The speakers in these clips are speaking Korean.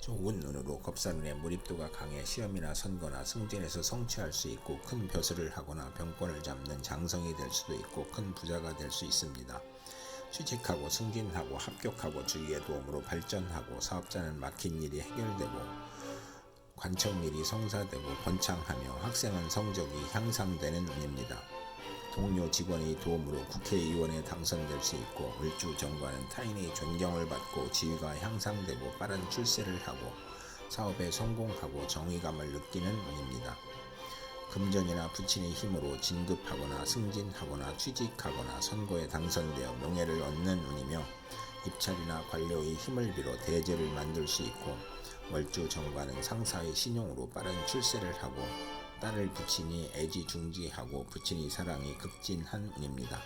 좋은 눈으로 겁사눈의 몰입도가 강해 시험이나 선거나 승진에서 성취할 수 있고 큰 벼슬을 하거나 병권을 잡는 장성이 될 수도 있고 큰 부자가 될 수 있습니다. 취직하고 승진하고 합격하고 주위의 도움으로 발전하고 사업자는 막힌 일이 해결되고 관청일이 성사되고 번창하며 학생은 성적이 향상되는 운입니다. 동료 직원의 도움으로 국회의원에 당선될 수 있고 을주 정관은 타인의 존경을 받고 지위가 향상되고 빠른 출세를 하고 사업에 성공하고 정의감을 느끼는 운입니다. 금전이나 부친의 힘으로 진급하거나 승진하거나 취직하거나 선거에 당선되어 명예를 얻는 운이며 입찰이나 관료의 힘을 빌어 대제를 만들 수 있고 월주 정관은 상사의 신용으로 빠른 출세를 하고 딸을 부친이 애지중지하고 부친이 사랑이 극진한 운입니다.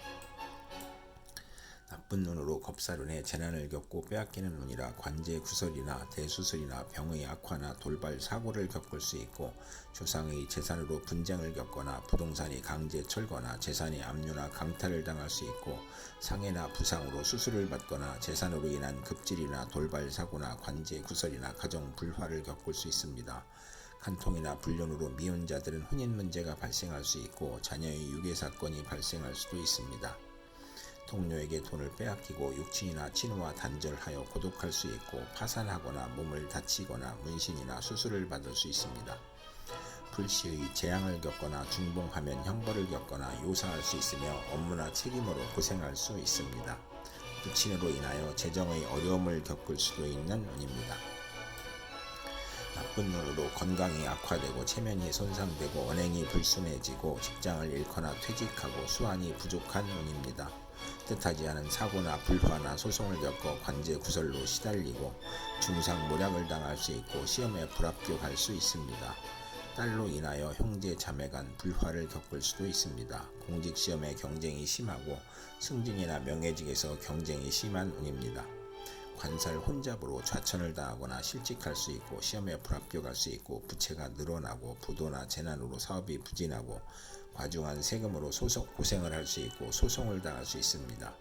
나쁜 눈으로 겁사lun에 재난을 겪고 빼앗기는 운이라 관제 구설이나 대수술이나 병의 악화나 돌발 사고를 겪을 수 있고 조상의 재산으로 분쟁을 겪거나 부동산이 강제 철거나 재산이 압류나 강탈을 당할 수 있고 상해나 부상으로 수술을 받거나 재산으로 인한 급질이나 돌발 사고나 관제 구설이나 가정 불화를 겪을 수 있습니다. 간통이나 불륜으로 미혼 자들은 혼인 문제가 발생할 수 있고 자녀의 유괴 사건이 발생할 수도 있습니다. 동료에게 돈을 빼앗기고 육친이나 친구와 단절하여 고독할 수 있고 파산하거나 몸을 다치거나 문신이나 수술을 받을 수 있습니다. 불시의 재앙을 겪거나 중봉하면 형벌을 겪거나 요사할 수 있으며 업무나 책임으로 고생할 수 있습니다. 부친으로 인하여 재정의 어려움을 겪을 수도 있는 운입니다. 나쁜 눈으로 건강이 악화되고 체면이 손상되고 언행이 불순해지고 직장을 잃거나 퇴직하고 수완이 부족한 운입니다. 뜻하지 않은 사고나 불화나 소송을 겪어 관제 구설로 시달리고 중상 모략을 당할 수 있고 시험에 불합격할 수 있습니다. 딸로 인하여 형제 자매 간 불화를 겪을 수도 있습니다. 공직 시험에 경쟁이 심하고 승진이나 명예직에서 경쟁이 심한 운입니다. 관살 혼잡으로 좌천을 당하거나 실직할 수 있고 시험에 불합격할 수 있고 부채가 늘어나고 부도나 재난으로 사업이 부진하고 과중한 세금으로 소송 고생을 할 수 있고 소송을 당할 수 있습니다.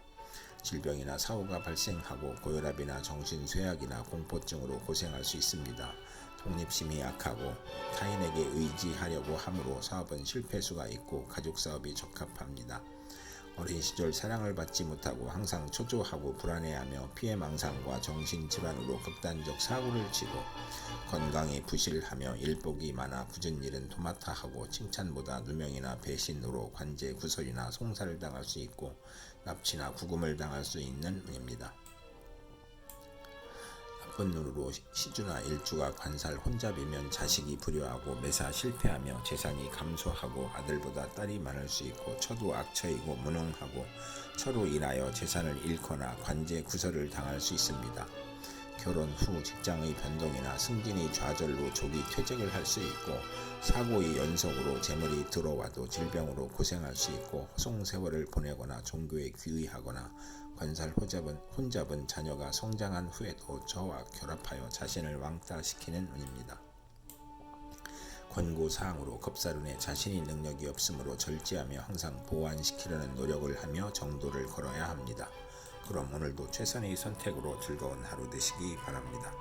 질병이나 사고가 발생하고 고혈압이나 정신쇠약이나 공포증으로 고생할 수 있습니다. 독립심이 약하고 타인에게 의지하려고 함으로 사업은 실패수가 있고 가족 사업이 적합합니다. 어린 시절 사랑을 받지 못하고 항상 초조하고 불안해하며 피해망상과 정신질환으로 극단적 사고를 치고 건강이 부실하며 일복이 많아 굳은 일은 도맡아하고 칭찬보다 누명이나 배신으로 관제 구설이나 송사를 당할 수 있고 납치나 구금을 당할 수 있는 운입니다. 눈으로 시주나 일주가 관살 혼잡이면 자식이 불효하고 매사 실패하며 재산이 감소하고 아들보다 딸이 많을 수 있고 처도 악처이고 무능하고 처로 인하여 재산을 잃거나 관제 구설을 당할 수 있습니다. 결혼 후 직장의 변동이나 승진의 좌절로 조기 퇴직을 할 수 있고 사고의 연속으로 재물이 들어와도 질병으로 고생할 수 있고 허송 세월을 보내거나 종교에 귀의하거나 관살 혼잡은, 혼잡은 자녀가 성장한 후에도 저와 결합하여 자신을 왕따시키는 운입니다. 권고사항으로 겁사lun에 자신이 능력이 없으므로 절제하며 항상 보완시키려는 노력을 하며 정도를 걸어야 합니다. 그럼 오늘도 최선의 선택으로 즐거운 하루 되시기 바랍니다.